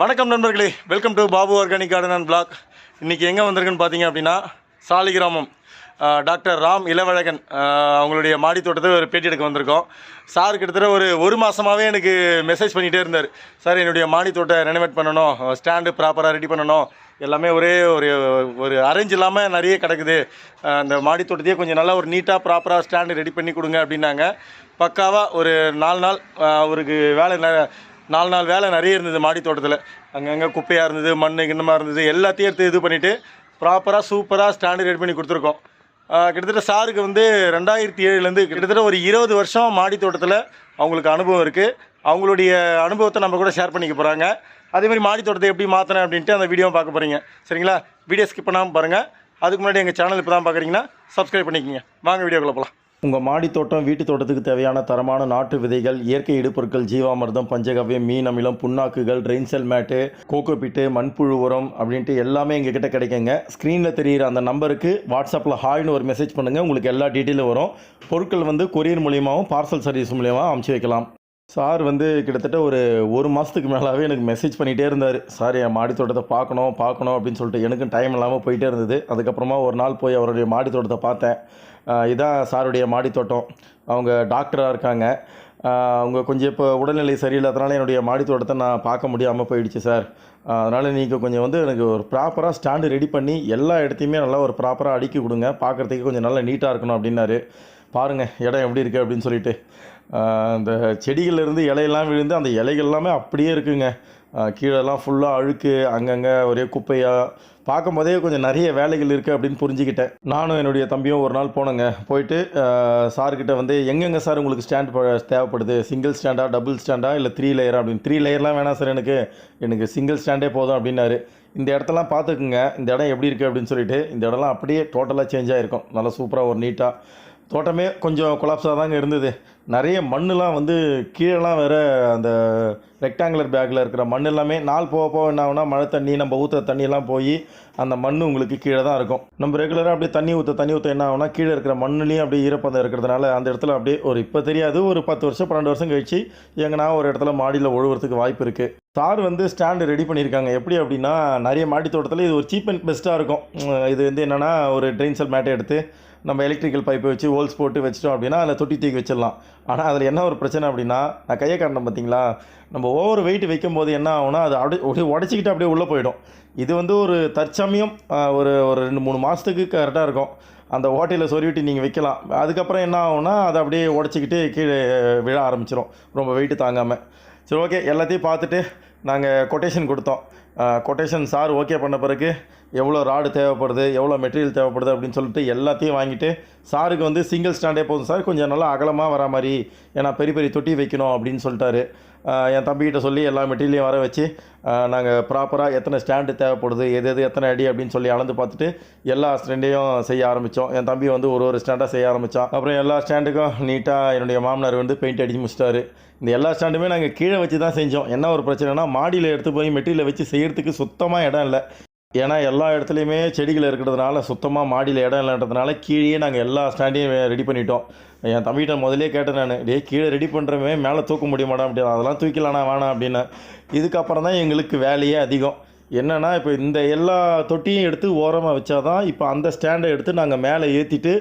வணக்கம் நண்பர்களே. Welcome to Babu organic garden and blog இன்றைக்கி எங்கே வந்திருக்குன்னு பார்த்தீங்க அப்படின்னா சாலிகிராமம் டாக்டர் ராம் இளவழகன் அவங்களுடைய மாடி தோட்டத்தை ஒரு பேட்டி எடுக்க வந்திருக்கோம். சார் கிட்டத்தட்ட ஒரு ஒரு மாதமாகவே எனக்கு மெசேஜ் பண்ணிகிட்டே இருந்தார். சார் என்னுடைய மாடி தோட்டை ரெனோவேட் பண்ணணும் ஸ்டாண்டு ப்ராப்பராக ரெடி பண்ணணும். எல்லாமே ஒரே ஒரு ஒரு அரேஞ்ச் இல்லாமல் நிறைய கிடக்குது. அந்த மாடி தோட்டத்தையே கொஞ்சம் நல்லா ஒரு நீட்டாக ப்ராப்பராக ஸ்டாண்டு ரெடி பண்ணி கொடுங்க அப்படின்னாங்க. பக்காவாக ஒரு நாலு நாள் அவருக்கு வேலை நாலு நாள் வேலை நிறைய இருந்தது மாடி தோட்டத்தில். அங்கங்கே குப்பையாக இருந்தது மண் கிண்ணமாக இருந்தது எல்லாத்தையும் எடுத்து இது பண்ணிவிட்டு ப்ராப்பராக சூப்பராக ஸ்டாண்டர்ட் ரெடி பண்ணி கொடுத்துருக்கோம். கிட்டத்தட்ட சாருக்கு வந்து ரெண்டாயிரத்தி ஏழுலேருந்து கிட்டத்தட்ட ஒரு இருபது வருஷம் மாடி தோட்டத்தில் அவங்களுக்கு அனுபவம் இருக்குது அவங்களுடைய அனுபவத்தை நம்ம கூட ஷேர் பண்ணிக்க போகிறாங்க அதேமாதிரி மாடி தோட்டத்தை எப்படி மாற்றினேன் அப்படின்ட்டு அந்த வீடியோ பார்க்க போகிறீங்க சரிங்களா? வீடியோ ஸ்கிப் பண்ணாமல் பாருங்கள் அதுக்கு முன்னாடி எங்கள் சேனல் இப்போ தான் பார்க்குறீங்கன்னா சப்ஸ்கிரைப் பண்ணிக்கோங்க. வாங்க வீடியோக்குள்ள போகலாம் உங்கள் மாடி தோட்டம் வீட்டு தோட்டத்துக்கு தேவையான தரமான நாட்டு விதைகள் இயற்கை இடுபொருட்கள் ஜீவாமிர்தம் பஞ்சகவ்யம் மீன் அமிலம் புண்ணாக்குகள் ரெயின்செல் மேட்டு கோகோபிட்டு மண்புழு உரம் அப்படின்ட்டு எல்லாமே எங்ககிட்ட கிடைக்குங்க. ஸ்க்ரீனில் தெரிகிற அந்த நம்பருக்கு வாட்ஸ்அப்பில் ஹாய்னு ஒரு மெசேஜ் பண்ணுங்கள் உங்களுக்கு எல்லா டீட்டெயிலும் வரும். பொருட்கள் வந்து கொரியர் மூலியமாகவும் பார்சல் சர்வீஸ் மூலியமாக அமுச்சு வைக்கலாம். சார் வந்து கிட்டத்தட்ட ஒரு ஒரு மாதத்துக்கு மேலாகவே எனக்கு மெசேஜ் பண்ணிகிட்டே இருந்தார். சார் என் மாடி தோட்டத்தை பார்க்கணும் பார்க்கணும் அப்படின்னு சொல்லிட்டு எனக்கும் டைம் இல்லாமல் போயிட்டே இருந்தது. அதுக்கப்புறமா ஒரு நாள் போய் அவருடைய மாடி தோட்டத்தை பார்த்தேன். இதான் சாருடைய மாடித்தோட்டம் அவங்க டாக்டராக இருக்காங்க. அவங்க கொஞ்சம் இப்போ உடல்நிலை சரியில்லாதனால என்னுடைய மாடித்தோட்டத்தை நான் பார்க்க முடியாமல் போயிடுச்சு சார். அதனால் நீங்கள் கொஞ்சம் வந்து எனக்கு ஒரு ப்ராப்பராக ஸ்டாண்டு ரெடி பண்ணி எல்லா இடத்தையுமே நல்லா ஒரு ப்ராப்பராக அடுக்கி கொடுங்க. பார்க்குறதுக்கு கொஞ்சம் நல்லா நீட்டாக இருக்கணும் அப்படின்னாரு. பாருங்கள் இடம் எப்படி இருக்குது அப்படின்னு சொல்லிட்டு. அந்த செடிகள்லேருந்து இலையெல்லாம் விழுந்து அந்த இலைகள் எல்லாமே அப்படியே இருக்குங்க. கீழெல்லாம் ஃபுல்லாக அழுக்கு அங்கங்கே ஒரே குப்பையாக பார்க்கும்போதே கொஞ்சம் நிறைய வேலைகள் இருக்குது அப்படின்னு புரிஞ்சுக்கிட்டேன். நானும் என்னுடைய தம்பியும் ஒரு நாள் போனேங்க. போயிட்டு சார்கிட்ட வந்து எங்கெங்கே சார் உங்களுக்கு ஸ்டாண்ட் தேவைப்படுது? சிங்கிள் ஸ்டாண்டா டபுள் ஸ்டாண்டா இல்லை த்ரீ லேயரா அப்படின்னு த்ரீ லேயர்லாம் வேணாம் சார் எனக்கு. எனக்கு சிங்கிள் ஸ்டாண்டே போதும் அப்படின்னாரு. இந்த இடத்தெல்லாம் பார்த்துக்குங்க. இந்த இடம் எப்படி இருக்குது அப்படின்னு சொல்லிட்டு இந்த இடம்லாம் அப்படியே டோட்டலாக சேஞ்ச் ஆகிருக்கும் நல்லா சூப்பராக ஒரு நீட்டாக தோட்டமே கொஞ்சம் கொலாப்ஸாக தாங்க இருந்தது. நிறைய மண்ணுலாம் வந்து கீழெலாம் வேறு அந்த ரெக்டாங்குலர் பேக்கில் இருக்கிற மண் எல்லாமே நாள் போக போக என்ன ஆகுனா மழை தண்ணி நம்ம ஊற்றுற தண்ணியெல்லாம் போய் அந்த மண் உங்களுக்கு கீழே தான் இருக்கும். நம்ம ரெகுலராக அப்படியே தண்ணி ஊற்ற தண்ணி ஊற்ற என்ன ஆகுனா கீழே இருக்கிற மண்ணுலேயும் அப்படியே ஈரப்பதம் இருக்கிறதுனால அந்த இடத்துல அப்படியே ஒரு இப்போ தெரியாது ஒரு பத்து வருஷம் பன்னெண்டு வருஷம் கழிச்சு எங்கன்னா ஒரு இடத்துல மாடியில் ஒழுகுறதுக்கு வாய்ப்பு இருக்குது சார் வந்து ஸ்டாண்டு ரெடி பண்ணியிருக்காங்க. எப்படி அப்படின்னா நிறைய மாடி தோட்டத்தில் இது ஒரு சீப் அண்ட் பெஸ்ட்டாக இருக்கும். இது வந்து என்னென்னா ஒரு ட்ரெயின் செல் மேட்டை எடுத்து நம்ம எலக்ட்ரிக்கல் பைப்பை வச்சு ஹோல்ஸ் போட்டு வச்சிட்டோம் அப்படின்னா அதில் தொட்டி தூக்கி வச்சிடலாம். ஆனால் அதில் என்ன ஒரு பிரச்சனை அப்படின்னா நான் கையை காட்டினேன் பார்த்தீங்களா நம்ம ஓவர் வெயிட் வைக்கும் போது என்ன ஆகும்னா அது அப்படியே அப்படியே உடச்சிக்கிட்டு அப்படியே உள்ளே போயிடும். இது வந்து ஒரு தற்சமயம் ஒரு ஒரு ரெண்டு மூணு மாதத்துக்கு கரெக்டாக இருக்கும். அந்த ஓட்டையில் சொருவிட்டு நீங்கள் வைக்கலாம். அதுக்கப்புறம் என்ன ஆகும்னா அதை அப்படியே உடச்சிக்கிட்டு கீழே விழ ஆரம்பிச்சிடும் ரொம்ப வெயிட்டு தாங்காமல் சரி ஓகே எல்லாத்தையும் பார்த்துட்டு நாங்கள் கொட்டேஷன் கொடுத்தோம். கொட்டேஷன் சார் ஓகே பண்ண பிறகு எவ்வளோ ராடு தேவைப்படுது எவ்வளோ மெட்டீரியல் தேவைப்படுது அப்படின்னு சொல்லிட்டு எல்லாத்தையும் வாங்கிட்டு சாருக்கு வந்து சிங்கிள் ஸ்டாண்டே போதும் சார் கொஞ்சம் நல்லா அகலமாக வர மாதிரி ஏன்னா பெரிய பெரிய தொட்டி வைக்கணும் அப்படின்னு சொல்லிட்டாரு. என் தம்பிக்கிட்ட சொல்லி எல்லா மெட்டீரியலையும் வர வச்சு நாங்கள் ப்ராப்பராக எத்தனை ஸ்டாண்டு தேவைப்படுது எது எது எத்தனை அடி அப்படின்னு சொல்லி அளந்து பார்த்துட்டு எல்லா ஸ்டாண்டையும் செய்ய ஆரம்பித்தோம் என் தம்பி வந்து ஒரு ஒரு ஸ்டாண்டாக செய்ய ஆரம்பித்தான் அப்புறம் எல்லா ஸ்டாண்டுக்கும் நீட்டாக என்னுடைய மாமனார் வந்து பெயிண்ட் அடிச்சு முடிச்சிட்டாரு. இந்த எல்லா ஸ்டாண்டுமே நாங்கள் கீழே வச்சு தான் செஞ்சோம். என்ன ஒரு பிரச்சனைனா மாடியில் எடுத்து போய் மெட்டீரியலை வச்சு செய்கிறதுக்கு சுத்தமாக இடம் இல்லை. ஏன்னா எல்லா இடத்துலையுமே செடிகள் இருக்கிறதுனால சுத்தமாக மாடியில் இடம் இல்லைன்றதுனால கீழேயே நாங்கள் எல்லா ஸ்டாண்டையும் ரெடி பண்ணிட்டோம். என் தம்பிகிட்ட முதலே கேட்டேன் நான் டேய் கீழே ரெடி பண்ணுறமே மேலே தூக்க முடியுமாடா? அப்படின்னு அதெல்லாம் தூக்கலாண்ணா வேணாம் அப்படின்னு. இதுக்கப்புறம் தான் எங்களுக்கு வேலையே அதிகம். என்னென்னா இப்போ இந்த எல்லா தொட்டியும் எடுத்து ஓரமாக வச்சா தான் இப்போ அந்த ஸ்டாண்டை எடுத்து நாங்கள் மேலே ஏற்றிட்டு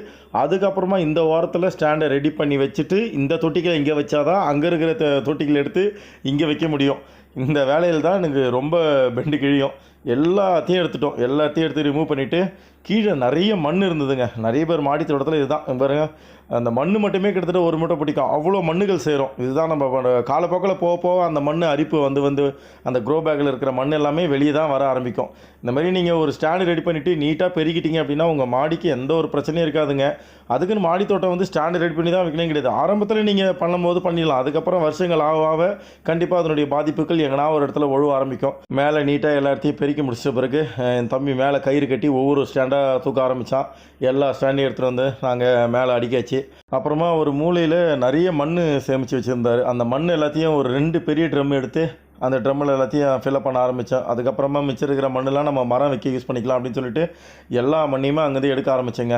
அதுக்கப்புறமா இந்த ஓரத்தில் ஸ்டாண்டை ரெடி பண்ணி வச்சுட்டு இந்த தொட்டிகளை இங்கே வச்சாதான் அங்கே இருக்கிற தொட்டிகளை எடுத்து இங்கே வைக்க முடியும். இந்த வேலையில் தான் எனக்கு ரொம்ப பெண்டு கிழியும். எல்லாத்தையும் எடுத்துட்டோம். எல்லாத்தையும் எடுத்து ரிமூவ் பண்ணிவிட்டு கீழே நிறைய மண் இருந்ததுங்க. நிறைய பேர் மாடி தோட்டத்தில் இதுதான். பாருங்க. அந்த மண் மட்டுமே கிட்டத்தட்ட ஒரு மூட்டை பிடிக்கும். அவ்வளோ மண்ணுகள் சேரும். இதுதான் நம்ம காலப்போக்கில் போக போக அந்த மண் அரிப்பு வந்து வந்து அந்த க்ரோ பேக்கில் இருக்கிற மண் எல்லாமே வெளியே தான் வர ஆரம்பிக்கும். இந்த மாதிரி நீங்கள் ஒரு ஸ்டாண்டு ரெடி பண்ணிவிட்டு நீட்டாக பெருகிட்டீங்க அப்படின்னா உங்கள் மாடிக்கு எந்த ஒரு பிரச்சனையும் இருக்காதுங்க. அதுக்குன்னு மாடி தோட்டம் வந்து ஸ்டாண்டு ரெடி பண்ணி தான் வைக்கணும் கிடையாது. ஆரம்பத்தில் நீங்கள் பண்ணும்போது பண்ணிடலாம். அதுக்கப்புறம் வருஷங்கள் ஆக ஆக கண்டிப்பாக அதனுடைய பாதிப்புகள் எங்கனா ஒரு இடத்துல ஒழுவ ஆரம்பிக்கும். மேலே நீட்டாக எல்லாத்தையும் பெருக்கி முடிச்ச பிறகு என் தம்பி மேலே கயிறு கட்டி ஒவ்வொரு ஸ்டாண்டாக தூக்க ஆரம்பித்தான் எல்லா ஸ்டாண்டையும் எடுத்துகிட்டு வந்து நாங்கள் மேலே அடிக்காச்சு அப்புறமா ஒரு மூலையில் நிறைய மண் சேமித்து வச்சுருந்தாரு. அந்த மண் எல்லாத்தையும் ஒரு ரெண்டு பெரிய ட்ரம் எடுத்து அந்த ட்ரம்மில் எல்லாத்தையும் ஃபில்அப் பண்ண ஆரம்பித்தோம் அதுக்கப்புறமா மிச்சம் இருக்கிற மண்ணெலாம் நம்ம மரம் வைக்க யூஸ் பண்ணிக்கலாம் அப்படின்னு சொல்லிட்டு எல்லா மண்ணையுமே அங்கேருந்து எடுக்க ஆரம்பிச்சேங்க.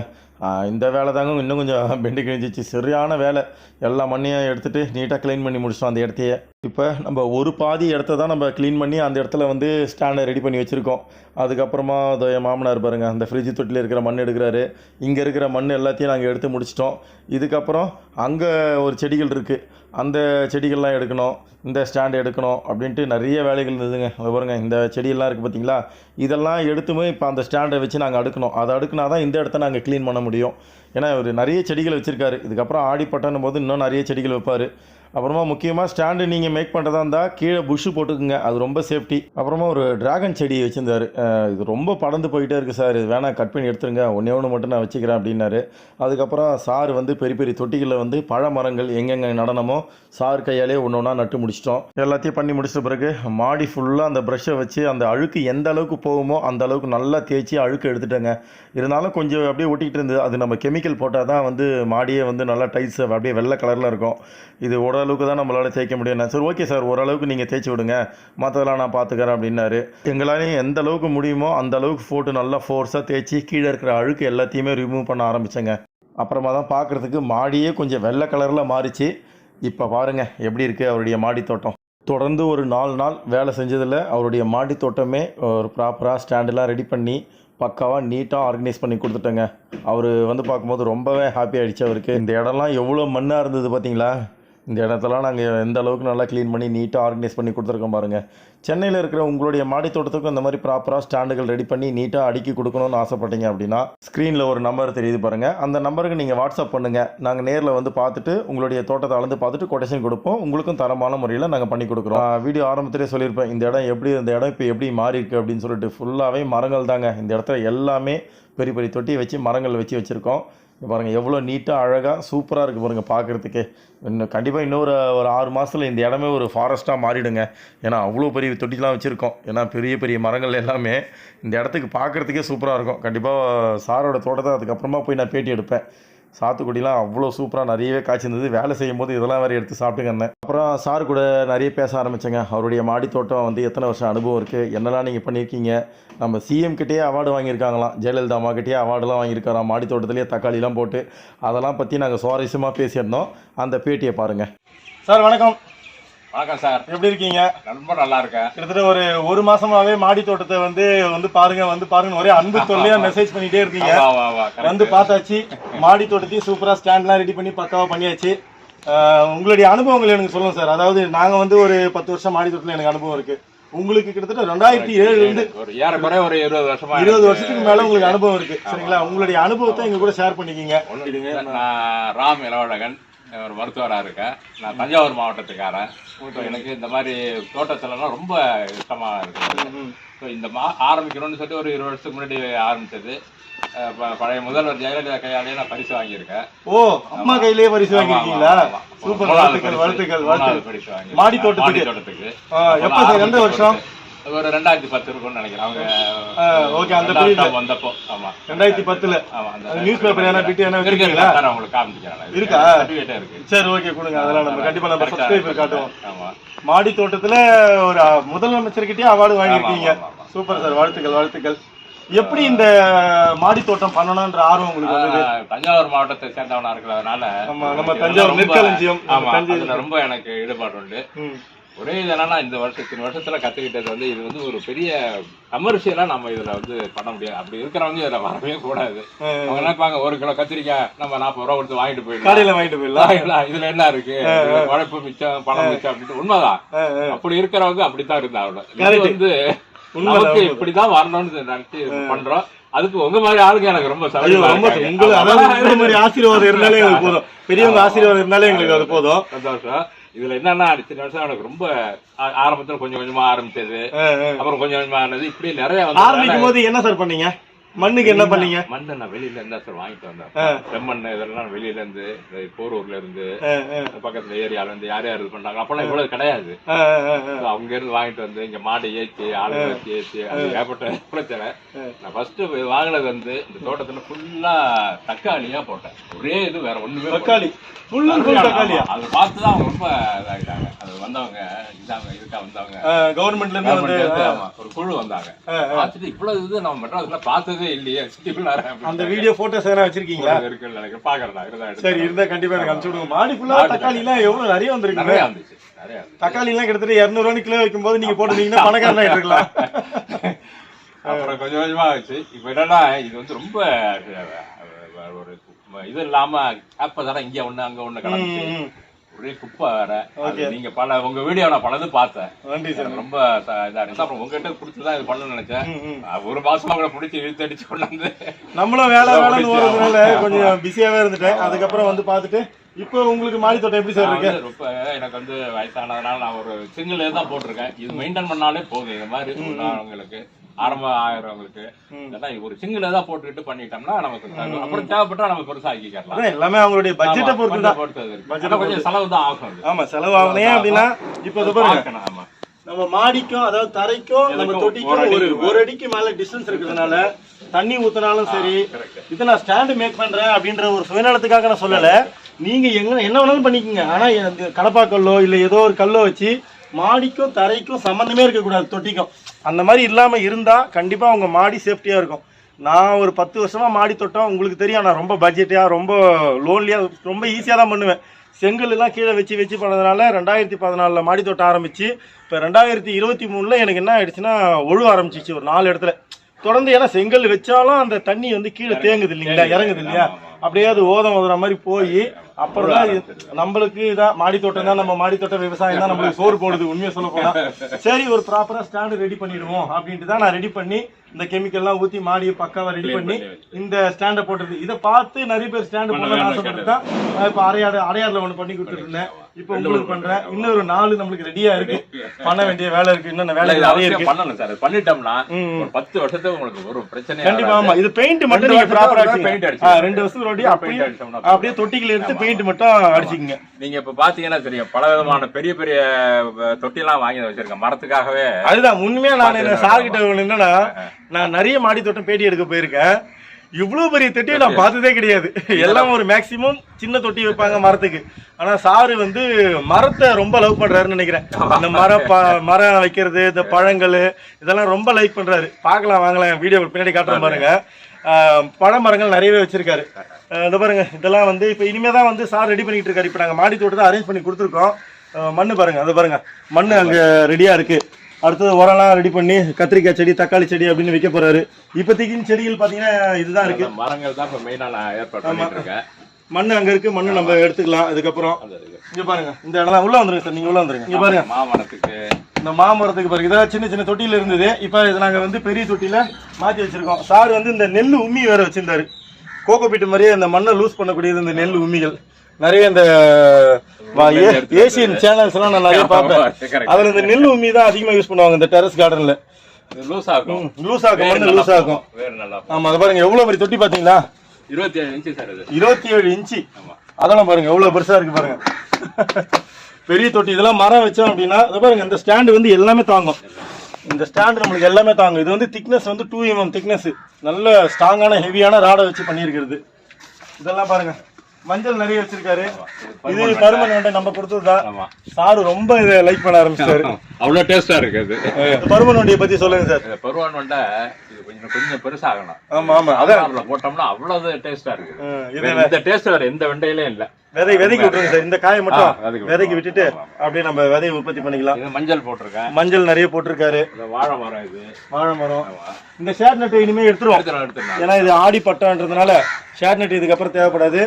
இந்த வேலை தாங்க இன்னும் கொஞ்சம் பெண்டு கிழிஞ்சிச்சு. சரியான வேலை. எல்லா மண்ணையும் எடுத்துகிட்டு நீட்டாக க்ளீன் பண்ணி முடிச்சிட்டோம் அந்த இடத்தையே. இப்போ நம்ம ஒரு பாதி இடத்த தான் நம்ம க்ளீன் பண்ணி அந்த இடத்துல வந்து ஸ்டாண்டை ரெடி பண்ணி வச்சுருக்கோம். அதுக்கப்புறமா அதை என் மாமனார் பாருங்கள் அந்த ஃப்ரிட்ஜ் தொட்டியில் இருக்கிற மண் எடுக்கிறாரு. இங்கே இருக்கிற மண் எல்லாத்தையும் நாங்கள் எடுத்து முடிச்சிட்டோம். இதுக்கப்புறம் அங்கே ஒரு செடிகள் இருக்குது அந்த செடிகள்லாம் எடுக்கணும். இந்த ஸ்டாண்ட் எடுக்கணும் அப்படின்ட்டு நிறைய வேலைகள் இருந்ததுங்க. இங்க பாருங்க இந்த செடியெல்லாம் இருக்குது பார்த்தீங்களா இதெல்லாம் எடுத்துமே இப்போ அந்த ஸ்டாண்டை வச்சு நாங்கள் அடுக்கணும். அதை அடுக்குனா தான் இந்த இடத்த நாங்கள் க்ளீன் பண்ண முடியும். முடியும். ஏன்னா இவர் நிறைய செடிகள் வச்சுருக்காரு. இதுக்கப்புறம் ஆடிப்பட்டனும் போது இன்னும் நிறைய செடிகள் வைப்பார். அப்புறமா முக்கியமாக ஸ்டாண்டு நீங்கள் மேக் பண்ணுறதா இருந்தால் கீழே புஷ்ஷு போட்டுக்குங்க. அது ரொம்ப சேஃப்டி அப்புறமா ஒரு ட்ராகன் செடி வச்சுருந்தாரு. இது ரொம்ப படந்து போயிட்டே இருக்குது சார் இது வேணால் கட் பண்ணி எடுத்துருங்க. ஒன்றே ஒன்று மட்டும் நான் வச்சுக்கிறேன் அப்படின்னாரு. அதுக்கப்புறம் சார் வந்து பெரிய பெரிய தொட்டிகளில் வந்து பழ மரங்கள் எங்கெங்கே நடனமோ சார் கையாலே ஒன்று ஒன்றா நட்டு முடிச்சிட்டோம். எல்லாத்தையும் பண்ணி முடிச்சிட்ட பிறகு மாடி ஃபுல்லாக அந்த ப்ரஷ்ஷை வச்சு அந்த அழுக்கு எந்த அளவுக்கு போகுமோ அந்த அளவுக்கு நல்லா தேய்ச்சி அழுக்கு எடுத்துட்டேங்க. இருந்தாலும் கொஞ்சம் அப்படியே ஒட்டிக்கிட்டு இருந்தது. அது நம்ம கெமிக்கல் போட்டால் தான் வந்து மாடியே வந்து நல்லா டைல்ஸ் அப்படியே வெள்ளை கலரில் இருக்கும். இது ஓரளவுக்கு தான் நம்மளால் தேய்க்க முடியும் சரி ஓகே சார் ஓரளவுக்கு நீங்கள் தேய்ச்சி விடுங்க. மற்றதெல்லாம் நான் பார்த்துக்கிறேன் அப்படின்னாரு. எங்களாலையும் எந்த அளவுக்கு முடியுமோ அந்த அளவுக்கு போட்டு நல்லா ஃபோர்ஸாக தேய்ச்சி கீழே இருக்கிற அழுக்கு எல்லாத்தையுமே ரிமூவ் பண்ண ஆரம்பித்தேங்க அப்புறமா தான் பார்க்குறதுக்கு மாடியே கொஞ்சம் வெள்ளை கலரில் மாறிச்சு. இப்போ பாருங்கள் எப்படி இருக்குது அவருடைய மாடி தோட்டம். தொடர்ந்து ஒரு நாலு நாள் வேலை செஞ்சதில் அவருடைய மாடி தோட்டமே ஒரு ப்ராப்பராக ஸ்டாண்டெலாம் ரெடி பண்ணி பக்காவாக நீட்டாக ஆர்கனைஸ் பண்ணி கொடுத்துட்டேங்க. அவர் வந்து பார்க்கும்போது ரொம்பவே ஹாப்பி ஆகிடுச்சு அவருக்கு. இந்த இடம்லாம் எவ்வளோ மண்ணாக இருந்தது பார்த்தீங்களா இந்த இடத்தெல்லாம் நாங்கள் எந்த அளவுக்கு நல்லா க்ளீன் பண்ணி நீட்டாக ஆர்கனைஸ் பண்ணி கொடுத்துருக்கோம் பாருங்கள் சென்னையில் இருக்கிற உங்களுடைய மாடி தோட்டத்துக்கும் இந்த மாதிரி ப்ராப்பராக ஸ்டாண்டுகள் ரெடி பண்ணி நீட்டாக அடுக்கி கொடுக்கணும்னு ஆசைப்பட்டீங்க அப்படின்னா ஸ்க்ரீனில் ஒரு நம்பர் தெரியுது பாருங்கள் அந்த நம்பருக்கு நீங்கள் வாட்ஸ்அப் பண்ணுங்கள் நாங்கள் நேரில் வந்து பார்த்துட்டு உங்களுடைய தோட்டத்தை அளந்து பார்த்துட்டு கொட்டேஷன் கொடுப்போம். உங்களுக்கும் தரமான முறையில் நாங்கள் பண்ணி கொடுக்குறோம். வீடியோ ஆரம்பத்திலே சொல்லியிருப்பேன் இந்த இடம் எப்படி இந்த இடம் இப்போ எப்படி மாறி இருக்குது அப்படின்னு சொல்லிட்டு ஃபுல்லாகவே மரங்கள் தாங்க இந்த இடத்துல எல்லாமே பெரிய பெரிய தொட்டி வச்சு மரங்கள் வச்சு வச்சுருக்கோம். பாருங்கள் எவ்வளோ நீட்டாக அழகாக சூப்பராக இருக்குது பாருங்கள் பார்க்குறதுக்கே இன்னும் கண்டிப்பாக இன்னொரு ஒரு ஆறு மாதத்தில் இந்த இடமே ஒரு ஃபாரஸ்ட்டாக மாறிடுங்க. ஏன்னா அவ்வளோ பெரிய தொட்டிலாம் வச்சுருக்கோம். ஏன்னா பெரிய பெரிய மரங்கள் எல்லாமே இந்த இடத்துக்கு பார்க்குறதுக்கே சூப்பராக இருக்கும். கண்டிப்பாக சாரோட தோட்டத்தை அதுக்கப்புறமா போய் நான் பேட்டி எடுப்பேன். சாத்துக்குடிலாம் அவ்வளோ சூப்பராக நிறையவே காய்ச்சிருந்தது. வேலை செய்யும் போது இதெல்லாம் வேறு எடுத்து சாப்பிட்டுங்க அப்புறம் சார் கூட நிறைய பேச ஆரம்பித்தேங்க அவருடைய மாடித்தோட்டம் வந்து எத்தனை வருஷம் அனுபவம் இருக்குது என்னெல்லாம் நீங்கள் பண்ணியிருக்கீங்க நம்ம சிஎம் கிட்டேயே அவார்டு வாங்கியிருக்காங்களாம். ஜெயலலிதா அம்மா கிட்டேயே அவார்டுலாம் வாங்கியிருக்காராம். மாடி தோட்டத்திலேயே தக்காளிலாம் போட்டு அதெல்லாம் பற்றி நாங்கள் சுவாரஸ்யமாக பேசியிருந்தோம். அந்த பேட்டியை பாருங்கள் சார் வணக்கம். வணக்கம் சார். எப்படி இருக்கீங்க? ரொம்ப நல்லா இருக்கேன். கிட்டத்தட்ட ஒரு ஒரு மாசமாவே மாடி தோட்டத்தை வந்து வந்து பாருங்க வந்து பாருங்க ஒரே அன்பு தொல்லையா மெசேஜ் பண்ணிட்டே இருக்கீங்க. வந்து பார்த்தாச்சு மாடி தோட்டத்தையும் சூப்பரா ஸ்டாண்ட்லாம் ரெடி பண்ணி பக்காவா பண்ணியாச்சு. உங்களுடைய அனுபவங்கள் எனக்கு சொல்லுங்க சார். அதாவது நாங்க வந்து ஒரு பத்து வருஷம் மாடி தோட்டத்துல எனக்கு அனுபவம் இருக்கு. உங்களுக்கு கிட்டத்தட்ட ரெண்டாயிரத்தி ஏழுல இருந்து ஒரு ஏறக்குறைய ஒரு இருபது வருஷமா இருபது வருஷத்துக்கு மேல உங்களுக்கு அனுபவம் இருக்கு. சரிங்களா? உங்களுடைய அனுபவத்தை எங்க கூட ஷேர் பண்ணிக்கிங்க. நான் ராம் இளவழகன். ஒரு மருத்துவரா இருக்கேன். நான் தஞ்சாவூர் மாவட்டத்துக்காரன். So, எனக்கு இந்த மாதிரி தோட்டத்துலலாம் ரொம்ப இஷ்டமா இருக்கு ஸோ இந்த மா ஆரம்பிக்கணும்னு சொல்லிட்டு ஒரு இருபது வருஷத்துக்கு முன்னாடி ஆரம்பிச்சது. பழைய முதல்வர் ஜெயலலிதா கையாலேயே நான் பரிசு வாங்கியிருக்கேன். ஓ அம்மா கையிலேயே பரிசு ஆமா. சூப்பர். வாழ்த்துக்கள் பரிசு. வாழ்த்துக்கள் வாழ்த்துக்கள். பரிசு வாங்கியிருக்கேன். மாடி தோட்டத்துக்கு? மாடி தோட்டத்துக்கு எப்ப சார்? எந்த வருஷம்? ஒரு ரெண்டாயிரத்தி பத்து இருக்கும்னு நினைக்கிறேன். அவங்க okay, அந்த வந்தப்போ. ஆமா. ரெண்டாயிரத்தி பத்துல. ஆமா அந்த நியூஸ் பேப்பர் என்ன பிட்டு என்ன இருக்கு வச்சிருக்கீங்களா? இருக்கு நான் உங்களுக்கு காமிக்கிறேன் இருக்கா? இருக்கு. சரி ஓகே கொடுங்க. அதெல்லாம் நம்ம கண்டிப்பா நம்ம சப்ஸ்கிரைபர் காட்டுவோம். ஆமா. மாடி தோட்டத்துல ஒரு முதலமைச்சர்கிட்டயே அவார்டு வாங்கியிருக்கீங்க. சூப்பர் சார் வாழ்த்துக்கள் வாழ்த்துக்கள். எப்படி இந்த மாடி தோட்டம் பண்ணணும்ன்ற ஆர்வம் உங்களுக்கு வந்தது? தஞ்சாவூர் மாவட்டத்தை சேர்ந்தவனா இருக்கிறதுனால நம்ம தஞ்சாவூர் நெற்களஞ்சியம், ஆமா ரொம்ப எனக்கு ஈடுபாடு உண்டு. ஒரே இது என்னன்னா இந்த வருஷத்தின் வருஷத்துல கத்துக்கிட்டது வந்து இது வந்து ஒரு பெரிய கமர்ஷியலா நம்ம இதுல வந்து பண்ண முடியாது. அப்படி இருக்கிறவங்க இதுல வரவே கூடாது. அவங்க நினைப்பாங்க ஒரு கிலோ கத்திரிக்காய் நம்ம நாற்பது ரூபா கொடுத்து வாங்கிட்டு போயிடலாம். கடையில வாங்கிட்டு போயிடலாம். இதுல என்ன இருக்கு? உழைப்பு மிச்சம் பணம் மிச்சம் அப்படின்ட்டு உண்மைதான். அப்படி இருக்கிறவங்க அப்படித்தான் இருந்தாங்க. இது வந்து நமக்கு உண்மைதான். இப்படிதான் வரணும்னு நினைச்சு பண்றோம். அதுக்கு உங்க மாதிரி ஆளுங்க எனக்கு ரொம்ப. உங்களுக்கு மாதிரி ஆசீர்வாதம் இருந்தாலே எங்களுக்கு போதும். பெரியவங்க ஆசீர்வாதம் இருந்தாலே எங்களுக்கு அது போதும். சந்தோஷம். இதுல என்னன்னா சின்ன வருஷம் எனக்கு ரொம்ப ஆரம்பத்துல கொஞ்சம் கொஞ்சமா ஆரம்பிச்சது. அப்புறம் கொஞ்சம் கொஞ்சமா ஆனது. இப்படி நிறைய ஆரம்பிக்கும் போது என்ன சார் பண்ணீங்க? மண்ணுக்கு என்ன பண்ணீங்க? மண்ணை நான் வெளியில இருந்தா சார் வாங்கிட்டு. வந்தேன். செம்மண் இதெல்லாம் வெளியில இருந்து போரூர்ல இருந்து. பக்கத்துல ஏரியால இருந்து யார் யார் இது பண்றாங்க அப்பெல்லாம் இவ்வளவு கிடையாது. அவங்க இருந்து வாங்கிட்டு வந்து இங்க மாடு ஏத்தி ஆளு வச்சு ஏத்தி அது ஏற்பட்ட பிரச்சனை. நான் ஃபர்ஸ்ட் வாங்கினது வந்து இந்த தோட்டத்துல ஃபுல்லா தக்காளியா போட்டேன். ஒரே இது வேற ஒண்ணுமே. தக்காளி. தக்காளியா? அதை பார்த்து தான் அவங்க ரொம்ப இதாயிட்டாங்க. அது வந்தவங்க இதாங்க இதுக்கா வந்தவங்க. கவர்மெண்ட்ல இருந்து ஒரு குழு வந்தாங்க. பார்த்துட்டு இவ்வளவு இது நம்ம மெட்ராஸ்ல பார்த்ததே இல்லையே. சிட்டிக்குள்ள அந்த வீடியோ போட்டோஸ் எதனா வச்சிருக்கீங்களா? இருக்குன்னு நினைக்கிறேன். பாக்குறேன் சரி இருந்தா கண்டிப்பா எனக்கு அனுப்பிச்சு விடுங்க. மாடி ஃபுல்லா தக்காளி எல்லாம் எவ்வளவு நிறைய வந்திருக்குங்க. நிறைய வந்துச்சு தக்காளி எல்லாம் கிட்டத்தட்ட இரநூறுவானு கிலோ வைக்கும் போது நீங்க போட்டுருந்தீங்கன்னா பணக்காரன் இருக்கலாம் அப்புறம் கொஞ்சம் கொஞ்சமா ஆச்சு. இப்ப என்னன்னா இது வந்து ரொம்ப ஒரு இது இல்லாம கேப்பதாரம் இங்க ஒண்ணு அங்க ஒண்ணு ம். ஒரே குப்பை வேற அது நீங்க பல உங்க வீடியோ நான் பலது பார்த்தேன். நன்றி சார். எனக்கு ரொம்ப இதா இருந்துச்சு. அப்புறம் உங்ககிட்ட பிடிச்சதான் இது பண்ணணும்னு நினைச்சேன். ஒரு மாசமா கூட பிடிச்சி இழுத்து அடிச்சு கொண்டாந்து. நம்மளும் வேலை ஓடுறதுனால கொஞ்சம் பிஸியாவே இருந்துட்டேன். அதுக்கப்புறம் வந்து பார்த்துட்டு இப்போ உங்களுக்கு மாடி தோட்டம் எப்படி சார் இருக்கு? ரொம்ப எனக்கு வந்து வயசானதுனால நான் ஒரு சிங்கிள் தான் போட்டிருக்கேன். இது மெயின்டைன் பண்ணாலே போதும். இந்த மாதிரி உள்ளவங்களுக்கு ஆரம்பம் ஆகிறவங்களுக்கு இல்லைன்னா இது ஒரு சிங்கிள் தான் போட்டுக்கிட்டு பண்ணிட்டோம்னா நமக்கு. அப்புறம் தேவைப்பட்டா நம்ம பெருசா ஆக்கிக்கலாம் எல்லாமே அவங்களுடைய பட்ஜெட்டை பொறுத்து தான். கொஞ்சம் செலவு தான் ஆகும். ஆமா செலவாகனே அப்படின்னா இப்போ இது பாருங்க. பார்க்கணும், ஆமா. நம்ம மாடிக்கும் அதாவது தரைக்கும் நம்ம தொட்டிக்கும் ஒரு ஒரு அடிக்கு மேல டிஸ்டன்ஸ் இருக்கிறதுனால தண்ணி ஊத்தினாலும் சரி இதை நான் ஸ்டாண்டு மேக் பண்றேன் அப்படின்ற ஒரு சுயநலத்துக்காக நான் சொல்லல. நீங்க எங்க என்ன வேணாலும் பண்ணிக்கோங்க. ஆனா இந்த கடப்பா கல்லோ இல்ல ஏதோ ஒரு கல்லோ வச்சு மாடிக்கும் தரைக்கும் சம்மந்தமே இருக்கக்கூடாது தொட்டிக்கும். அந்த மாதிரி இல்லாம இருந்தா கண்டிப்பா உங்க மாடி சேஃப்டியா இருக்கும். நான் ஒரு பத்து வருஷமா மாடி தொட்டோம் உங்களுக்கு தெரியும். நான் ரொம்ப பட்ஜெட்டியா ரொம்ப லோன்லியா ரொம்ப ஈஸியா தான் பண்ணுவேன். செங்கல் எல்லாம் கீழே வச்சு வச்சு பண்ணதுனால ரெண்டாயிரத்தி பதினாலில் மாடி தோட்டம் ஆரம்பிச்சு இப்போ ரெண்டாயிரத்தி இருபத்தி மூணில் எனக்கு என்ன ஆயிடுச்சுன்னா ஒழுவ ஆரம்பிச்சிச்சு ஒரு நாலு இடத்துல. தொடர்ந்து ஏன்னா செங்கல் வச்சாலும் அந்த தண்ணி வந்து கீழே தேங்குது இல்லைங்களா? இறங்குது இல்லையா? அப்படியே அது ஓதம் ஓதுற மாதிரி போய் அப்புறம் தான் நம்மளுக்கு இதான் மாடி தோட்டம் தான் நம்ம மாடி தோட்டம் விவசாயம் தான் நம்மளுக்கு சோறு போடுது உண்மையை சொல்ல போனா. சரி ஒரு ப்ராப்பரா ஸ்டாண்டு ரெடி பண்ணிடுவோம் அப்படின்ட்டு தான் நான் ரெடி பண்ணி இந்த கெமிக்கல்லாம் ஊத்தி மாடியை பக்காவா ரெடி பண்ணி இந்த ஸ்டாண்டை போட்டது. இதை பார்த்து நிறைய பேர் ஸ்டாண்டு போடணும்னு ஆசைப்பட்டு தான் இப்போ அரையாடு அரையாடுல ஒன்று பண்ணி கொடுத்துட்டு இருந்தேன். இப்போ உங்களுக்கு பண்றேன். இன்னொரு நாலு நம்மளுக்கு ரெடியா இருக்கு. பண்ண வேண்டிய வேலை இருக்கு. இன்னும் இல்ல, வேலை நிறைய இருக்கு. பண்ணணும் சார். பண்ணிட்டோம்னா. ஒரு பத்து வருஷத்துக்கு உங்களுக்கு ஒரு பிரச்சனையே கண்டிப்பா. ஆமா. இது பெயிண்ட் மட்டும் நீங்க ப்ராப்பரா அடிச்சுக்கணும். ஆ, ரெண்டு வருஷத்துக்கு ஒரு அப்படியே அப்படியே தொட்டிகள் எடுத்து பெயிண்ட் மட்டும் அடிச்சுக்கங்க. நீங்க இப்ப பாத்தீங்கன்னா தெரியும் பல விதமான பெரிய பெரிய தொட்டி எல்லாம் வாங்கி வச்சிருக்கேன். மரத்துக்காகவே அதுதான் உண்மையா நான் என்ன சார் கிட்ட என்னன்னா நான் நிறைய மாடி தோட்டம் பேட்டி எடுக்க போயிருக்கேன். இவ்வளவு பெரிய தொட்டியை நான் பார்த்ததே கிடையாது. எல்லாம் ஒரு மேக்சிமம் சின்ன தொட்டி வைப்பாங்க மரத்துக்கு. ஆனா சாரு வந்து மரத்தை ரொம்ப லவ் பண்றாருன்னு நினைக்கிறேன். இந்த மரம் ப- மரம் வைக்கிறது இந்த பழங்கள் இதெல்லாம் ரொம்ப லைக் பண்றாரு. பார்க்கலாம் வாங்கலாம். வீடியோ பின்னாடி காட்டுறேன் பாருங்க. பழ மரங்கள் நிறையவே வச்சிருக்காரு. இந்த பாருங்க இதெல்லாம் வந்து இப்போ இனிமே தான் வந்து சார் ரெடி பண்ணிட்டு இருக்காரு. இப்போ நாங்கள் மாடி தோட்டத்தை அரேஞ்ச் பண்ணி கொடுத்துருக்கோம். மண்ணு பாருங்க அது பாருங்க. மண்ணு அங்கே ரெடியா இருக்கு. அடுத்தது உரம்லாம் ரெடி பண்ணி கத்திரிக்காய் செடி தக்காளி செடி அப்படின்னு வைக்க போறாரு. இப்போதைக்கு செடிகள் பார்த்தீங்கன்னா இதுதான் இருக்கு. மரங்கள் தான் இப்ப மெயினா நான் ஏற்பாடு பண்ணிட்டு இருக்கேன். மண்ணு அங்க இருக்கு மண்ணு நம்ம எடுத்துக்கலாம். அதுக்கப்புறம். இங்க பாருங்க. இந்த இடம்லாம் உள்ள வந்துருங்க சார். நீங்க உள்ள வந்துருங்க. இங்க பாருங்க. மாமரத்துக்கு. இந்த மாமரத்துக்கு பாருங்க. இதெல்லாம் சின்ன சின்ன தொட்டியில இருந்தது. இப்போ இது நாங்க வந்து பெரிய தொட்டியில மாத்தி வச்சிருக்கோம். சார் வந்து இந்த நெல் உம்மி வேற வச்சிருந்தாரு. கோகோ பீட்டு மாதிரியே இந்த மண்ணை லூஸ் பண்ணக்கூடியது இந்த நெல் உம்மிகள். நிறைய இந்த ஏசியன் சேனல்ஸ் எல்லாம் நான் நிறைய பார்ப்பேன். அதுல இந்த நெல் உம்மி தான் அதிகமா யூஸ் பண்ணுவாங்க இந்த டெரஸ் கார்டன்ல லூஸ் ஆகும் லூஸ் ஆகும் மண்ணு லூஸ் ஆகும் ஆமா அதை பாருங்க எவ்வளவு பெரிய தொட்டி பாத்தீங்களா இருபத்தி ஏழு இன்ச்சு சார் இருபத்தி ஏழு இன்ச்சு. அதெல்லாம் பாருங்க எவ்வளவு பெருசா இருக்கு பாருங்க. பெரிய தொட்டி இதெல்லாம் மரம் வச்சோம் அப்படின்னா இதை பாருங்க இந்த ஸ்டாண்டு வந்து எல்லாமே தாங்கும். இந்த ஸ்டாண்டு நம்மளுக்கு எல்லாமே தாங்கும். இது வந்து திக்னஸ் வந்து டூ எம்எம் திக்னஸ் நல்ல ஸ்ட்ராங்கான ஹெவியான ராடை வச்சு பண்ணியிருக்கிறது. இதெல்லாம் பாருங்க. மஞ்சள் நிறைய வச்சிருக்காரு. இது பருமன் வேண்டை நம்ம கொடுத்ததுதான் சாரு ரொம்ப இதை லைக் பண்ண ஆரம்பிச்சாரு அவ்வளவு டேஸ்டா இருக்கு இது பருமன் வண்டியை பத்தி சொல்லுங்க சார். பருவான் வண்டை இது கொஞ்சம் கொஞ்சம் பெருசாகணும். ஆமா ஆமா. அதான். போட்டோம்னா அவ்வளவு டேஸ்டா இருக்கு. இந்த டேஸ்ட் வேற எந்த வெண்டையிலயும் இல்ல. விதை விதைக்கு விட்டுருங்க சார். இந்த காயை மட்டும் விதைக்கு விட்டுட்டு அப்படியே நம்ம விதையை உற்பத்தி பண்ணிக்கலாம். மஞ்சள் போட்டிருக்கேன். மஞ்சள் நிறைய போட்டிருக்காரு. வாழை மரம் இது. வாழை மரம். இந்த ஷேர் நட்டு இனிமே எடுத்துருவோம். ஏன்னா இது ஆடி பட்டம்ன்றதுனால ஷேர் நட்டு இதுக்கப்புறம் தேவைப்படாது.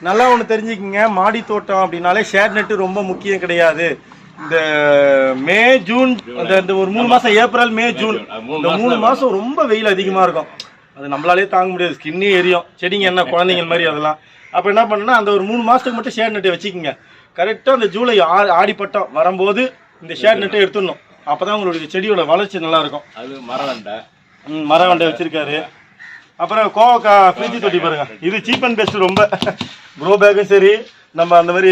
நல்லா ஒன்று தெரிஞ்சுக்கிங்க. மாடி தோட்டம் அப்படின்னாலே ஷேர் நட்டு ரொம்ப முக்கியம் கிடையாது. இந்த மே ஜூன் அந்த இந்த ஒரு மூணு மாசம் ஏப்ரல் மே ஜூன். இந்த மூணு மாசம் ரொம்ப வெயில் அதிகமா இருக்கும். அது நம்மளாலே தாங்க முடியாது. ஸ்கின்னே எரியும். செடிங்க என்ன குழந்தைங்க மாதிரி அதெல்லாம். அப்போ என்ன பண்ணணும்னா அந்த ஒரு மூணு மாசத்துக்கு மட்டும் ஷேர் நட்டு வச்சுக்கோங்க. கரெக்டாக அந்த ஜூலை ஆ- ஆடி பட்டம் வரும்போது இந்த ஷேர் நட்டை எடுத்துடணும். அப்பதான் உங்களுடைய செடியோட வளர்ச்சி நல்லா இருக்கும். அது மரவண்டை. ம், மரம் வண்டை வச்சிருக்காரு. அப்புறம் கோவக்காய் ஃப்ரிட்ஜ் தொட்டி பாருங்க. இது சீப் அண்ட் பெஸ்ட் ரொம்ப. க்ரோ பேக்கும் சரி. நம்ம அந்த மாதிரி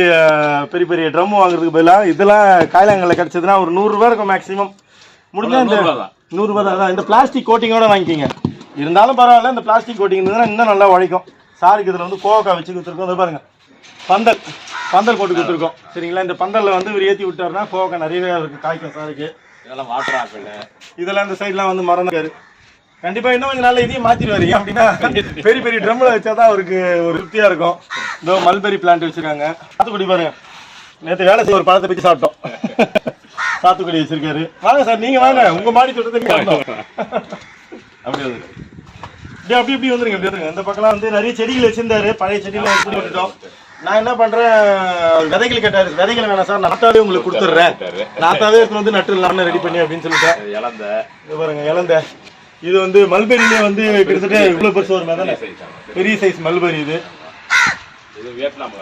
பெரிய பெரிய ட்ரம் வாங்குறதுக்கு பதிலாக இதெல்லாம் காயிலாங்கல்ல கிடைச்சதுன்னா ஒரு நூறுரூவா இருக்கும் மேக்ஸிமம் முடிஞ்சா இந்த நூறுரூவா தான். இந்த பிளாஸ்டிக் கோட்டிங்கோட வாங்கிக்கிங்க. இருந்தாலும் பரவாயில்ல இந்த பிளாஸ்டிக் கோட்டிங் இருந்ததுன்னா இன்னும் நல்லா உழைக்கும். சாருக்கு இதில் வந்து கோவக்காய் வச்சு கொடுத்துருக்கோம். அதை பாருங்க. பந்தல் பந்தல் போட்டு கொடுத்துருக்கோம். சரிங்களா? இந்த பந்தலில் வந்து இவர் ஏற்றி விட்டாருன்னா கோவக்காய் நிறையவே இருக்கு காய்க்கும் சாருக்கு. இதெல்லாம் வாட்டர் ஆப்பிள் இதெல்லாம் இந்த சைட்லாம் வந்து மரம் இருக்காரு கண்டிப்பா இன்னும் கொஞ்சம் நாள்ல இதையும் மாத்திடுவாரு அப்படின்னா பெரிய பெரிய ட்ரம்ல வச்சாதான் அவருக்கு ஒரு திருப்தியா இருக்கும். இதோ மல்பெரி பிளான்ட் வச்சிருக்காங்க. சாத்துக்குடி பாருங்க. நேற்று வேலை செய்ய ஒரு பழத்தை பத்தி சாப்பிட்டோம். சாத்துக்குடி வச்சிருக்காரு. வாங்க சார் நீங்க வாங்க. உங்க மாடி தோட்டத்துக்கு அப்படியே வந்துருங்க. இப்படி அப்படி இப்படி வந்துருங்க இப்படி வந்துருங்க. இந்த பக்கம்லாம் வந்து நிறைய செடிகள் வச்சிருந்தாரு. பழைய செடிகளை எடுத்து விட்டுட்டோம் நான் என்ன பண்றேன் விதைகள் கேட்டாரு. விதைகள் வேணாம் சார் நாட்டாவே உங்களுக்கு கொடுத்துட்றேன். நாட்டாவே எடுத்து வந்து நட்டு இல்லாம ரெடி பண்ணி அப்படின்னு சொல்லிட்டேன். இழந்த. பாருங்க இளந்த இது வந்து மல்பெரியிலே வந்து கிட்டத்தட்ட இவ்வளவு பெருசு வருமே தானே. பெரிய சைஸ் மல்பெரி இது. இது வியட்நாம்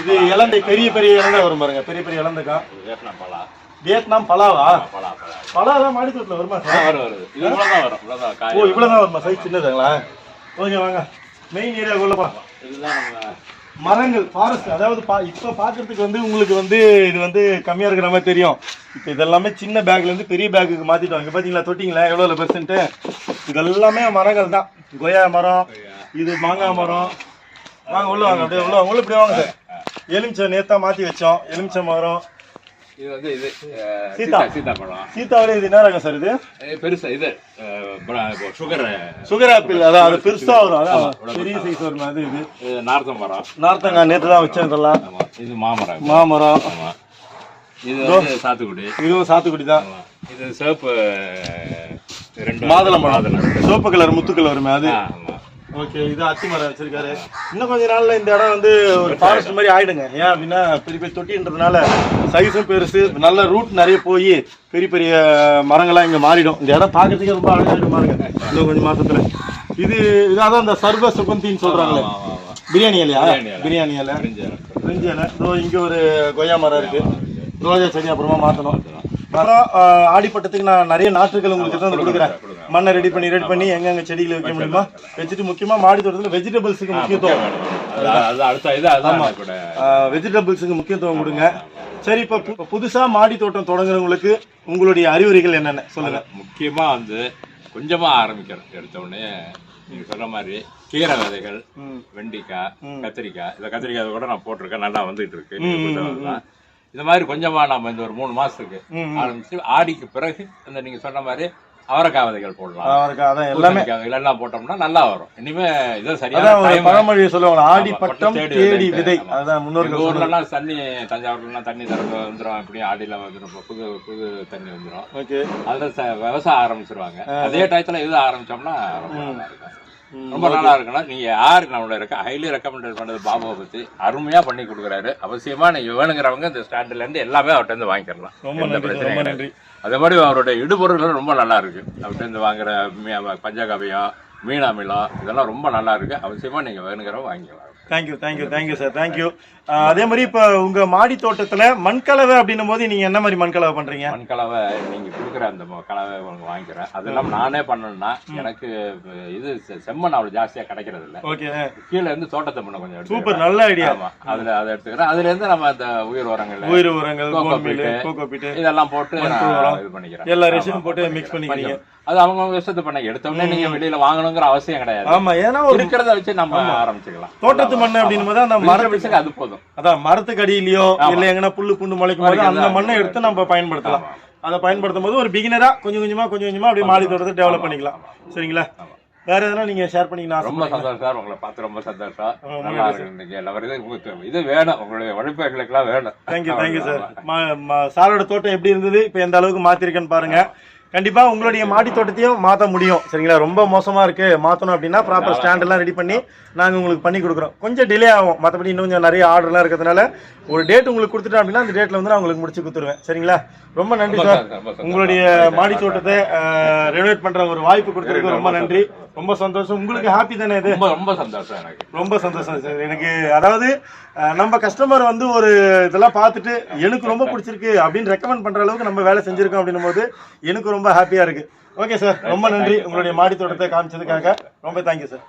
இது இளந்தை பெரிய பெரிய இளந்தை வரும் பாருங்க. பெரிய பெரிய இளந்தைக்கா வியட்நாம் பலா. வியட்நாம் பலாவா? பலா பலா. தான் மாடி தோட்டத்தில் வருமா சார்? வரும் வருது இது இவ்வளவுதான் வரும் இவ்வளவுதான் காய். ஓ இவ்வளவுதான் வருமா? சைஸ் சின்னதுங்களா? ஓகே வாங்க. மெயின் ஏரியா உள்ள போலாம் இதுதான் நம்ம மரங்கள் ஃபாரஸ்ட் அதாவது பா இப்போ பார்க்குறதுக்கு வந்து உங்களுக்கு வந்து இது வந்து கம்மியாக இருக்கிற மாதிரி தெரியும். இப்போ இதெல்லாமே சின்ன பேக்லேருந்து பெரிய பேக்குக்கு மாற்றிட்டோம் இங்கே பார்த்தீங்களா தொட்டிங்களா? எவ்வளோ பெர்சன்ட்டு இதெல்லாமே மரங்கள் தான். கொய்யா மரம் இது மாங்காய் மரம். வாங்க உள்ள வாங்க. அப்படியே உள்ள உள்ள இப்படி வாங்க. சார் எலுமிச்சை நேத்தா மாற்றி வச்சோம். எலுமிச்சை மரம். இது வந்து இது சீதா. சீதா சீதா. பழம் சீத்தாவிலே இது என்ன ரகம் சார் இது? பெருசா இது சுகர் சுகர் ஆப்பிள் அதான் அது பெருசா வரும் அதான். பெரிய சைஸ் வரும் அது இது. இது நார்த்த மரம் நார்த்தங்காய் நேற்று தான் வச்சேன் இதெல்லாம். இது மாமரம். மாமரம். இது வந்து சாத்துக்குடி. இதுவும் சாத்துக்குடி தான். இது சிவப்பு ரெண்டு மாதுளம்பழம். மாதுளம். சிவப்பு கலர் முத்துக்கள் வருமே அது. ஆ, ஆமா. ஓகே இது அத்தி மரம் வச்சிருக்காரு. இன்னும் கொஞ்ச நாள்ல இந்த இடம் வந்து ஒரு ஃபாரஸ்ட் மாதிரி ஆயிடுங்க. ஏன் அப்படின்னா பெரிய பெரிய தொட்டின்றதுனால சைஸும் பெருசு நல்ல ரூட் நிறைய போய் பெரிய பெரிய மரங்கள்லாம் இங்க மாறிடும். இந்த இடம் பார்க்கறதுக்கே ரொம்ப அழகாயிடும் பாருங்க இன்னும் கொஞ்சம் மாசத்துல. இது இதான் இந்த சர்வ சுகந்தின்னு சொல்றாங்களே. பிரியாணி இலையா? பிரியாணி இலை. பிரிஞ்சு இலை. இதோ இங்க ஒரு கொய்யா மரம் இருக்கு. ரோஜா செடி அப்புறமா மாத்தணும். ஆஹ், ஆடிப்பட்டத்துக்கு நான் நிறைய நாற்றுகள் உங்களுக்கு வந்து கொடுக்குறேன். மண்ணை ரெடி பண்ணி ரெடி பண்ணி எங்கெங்க செடிகளை வைக்க முடியுமா வச்சுட்டு முக்கியமா மாடி தோட்டத்தில் வெஜிடபிள்ஸுக்கு முக்கியத்துவம். வெஜிடபிள்ஸுக்கு முக்கியத்துவம் கொடுங்க. சரி இப்போ புதுசா மாடி தோட்டம் தொடங்குறவங்களுக்கு உங்களுடைய அறிவுரைகள் என்னென்ன? சொல்லுங்க. முக்கியமா வந்து கொஞ்சமா ஆரம்பிக்கிறோம் எடுத்த உடனே நீங்க சொல்ற மாதிரி கீரை விதைகள் வெண்டிக்காய் கத்திரிக்காய். இந்த கத்திரிக்காய் கூட நான் போட்டிருக்கேன். நல்லா வந்துட்டு இருக்கு. இந்த மாதிரி கொஞ்சமா நம்ம இந்த ஒரு மூணு மாசத்துக்கு ஆரம்பிச்சு ஆடிக்கு பிறகு இந்த நீங்க சொன்ன மாதிரி அவரைக்காய் விதைகள் போடலாம். அவருக்கு அதான் எல்லாமே. எல்லாம் போட்டோம்னா நல்லா வரும். இனிமே இதான் time. பழமொழியை சொல்லுவாங்க ஆடி பட்டம் தேடி விதை. அதான் முன்னோர்கள் ஊர்ல எல்லாம் தண்ணி தஞ்சாவூர்லாம் தண்ணி திறந்து வந்துடும் அப்படியே ஆடியில வந்துடும் புது புது தண்ணி வந்துடும் ஓகே. அதுல விவசாயம் ஆரம்பிச்சிருவாங்க. அதே டயத்துல இது ஆரம்பிச்சோம்னா ரொம்ப நல்லா இருக்குன்னா நீங்க யாரு நம்மளோட இருக்க ஹைலி ரெக்கமெண்டட் பண்ணது பாபாவை பத்தி அருமையா பண்ணி கொடுக்குறாரு. அவசியமா நீங்க வேணுங்கிறவங்க இந்த ஸ்டாண்ட்ல இருந்து எல்லாமே அவர்கிட்ட இருந்து வாங்கிக்கலாம் ரொம்ப எந்த நன்றி அதே மாதிரி அவரோட இடுபொருள்கள் ரொம்ப நல்லா இருக்கு. அவர்கிட்ட இருந்து வாங்குற பஞ்சகாவியம் மீனாமிலம் இதெல்லாம் ரொம்ப நல்லா இருக்கு. அவசியமா நீங்க வேணுங்கிறவங்க வாங்கிக்கலாம். Thank you thank you thank you sir thank you அதே மாதிரி இப்போ உங்க மாடி தோட்டத்துல மண்கலவை அப்படின்னும் போது நீங்க என்ன மாதிரி மண்கலவை பண்றீங்க? மண் கலவை நீங்க கொடுக்குற அந்த கலவை உங்களுக்கு வாங்கிக்கிறேன். அது இல்லாம நானே பண்ணணும்னா எனக்கு இது செம்மண் அவ்வளவு ஜாஸ்தியா கிடைக்கிறது இல்ல. ஓகே கீழே இருந்து தோட்டத்தை பண்ண கொஞ்சம். சூப்பர் நல்ல ஐடியா அதுல அதை எடுத்துக்கிறேன். அதுல இருந்து நம்ம அந்த உயிர் உரங்கள் உயிர் உரங்கள் இதெல்லாம் போட்டு. இது பண்ணிக்கிறேன். எல்லா ஆமா, ரெசினும் போட்டு. மிக்ஸ் பண்ணிக்கிறீங்க. அது அவங்க இஷ்டத்தை பண்ண எடுத்த உடனே நீங்க வெளியில வாங்கணுங்கிற அவசியம் கிடையாது. ஆமா ஏன்னா ஒரு இருக்கிறத வச்சு நம்ம ஆரம்பிச்சுக்கலாம். தோட்டத்து மண் அப்படின்னும் போது அந்த மர மரபிசுக்கு அது போதும். அதான் மரத்துக்கு அடியிலயோ இல்ல எங்கன்னா புல்லு புண்ணு முளைக்கும் போது அந்த மண்ணை எடுத்து நம்ம பயன்படுத்தலாம். அதை பயன்படுத்தும் போது ஒரு பிகினரா கொஞ்சம் கொஞ்சமா கொஞ்சம் கொஞ்சமா அப்படியே மாடி தோட்டத்தை டெவலப் பண்ணிக்கலாம். சரிங்களா? வேற எதனா நீங்க ஷேர் பண்ணிக்கலாம் ரொம்ப சந்தோஷம் சார். உங்களை பார்த்து ரொம்ப சந்தோஷம். நல்லா இருக்கு எல்லாரும் இது வேணும். உங்களுடைய உழைப்பு எங்களுக்குலாம் வேணும். தேங்க்யூ தேங்க்யூ சார் சாரோட தோட்டம் எப்படி இருந்தது? இப்போ எந்த அளவுக்கு மாத்திருக்கேன்னு பாருங்க. கண்டிப்பா உங்களுடைய மாடி தோட்டத்தையும் மாத்த முடியும். சரிங்களா? ரொம்ப மோசமா இருக்கு. மாத்தணும் அப்படின்னா ப்ராப்பர் ஸ்டாண்ட் எல்லாம் ரெடி பண்ணி நாங்க உங்களுக்கு பண்ணி கொடுக்குறோம். கொஞ்சம் டிலே ஆகும். மற்றபடி இன்னும் கொஞ்சம் நிறைய ஆர்டர்லாம் இருக்கிறதுனால ஒரு டேட் உங்களுக்கு கொடுத்துட்டேன் அப்படின்னா அந்த டேட்ல வந்து நான் உங்களுக்கு முடிச்சு கொடுத்துருவேன். சரிங்களா? ரொம்ப நன்றி சார். உங்களுடைய மாடி தோட்டத்தை ரெனோவேட் பண்ற ஒரு வாய்ப்பு கொடுத்ததுக்கு ரொம்ப நன்றி ரொம்ப சந்தோஷம். உங்களுக்கு ஹாப்பி தானே இது? ரொம்ப ரொம்ப சந்தோஷம் எனக்கு. ரொம்ப சந்தோஷம் சார் எனக்கு அதாவது நம்ம கஸ்டமர் வந்து ஒரு இதெல்லாம் பார்த்துட்டு எனக்கு ரொம்ப பிடிச்சிருக்கு அப்படின்னு ரெக்கமெண்ட் பண்ற அளவுக்கு நம்ம வேலை செஞ்சிருக்கோம் அப்படின்னும் போது எனக்கு ரொம்ப ஹாப்பியா இருக்கு. ஓகே சார் ரொம்ப நன்றி. உங்களுடைய மாடி தோட்டத்தை காமிச்சதுக்காக. ரொம்ப தேங்க்யூ சார்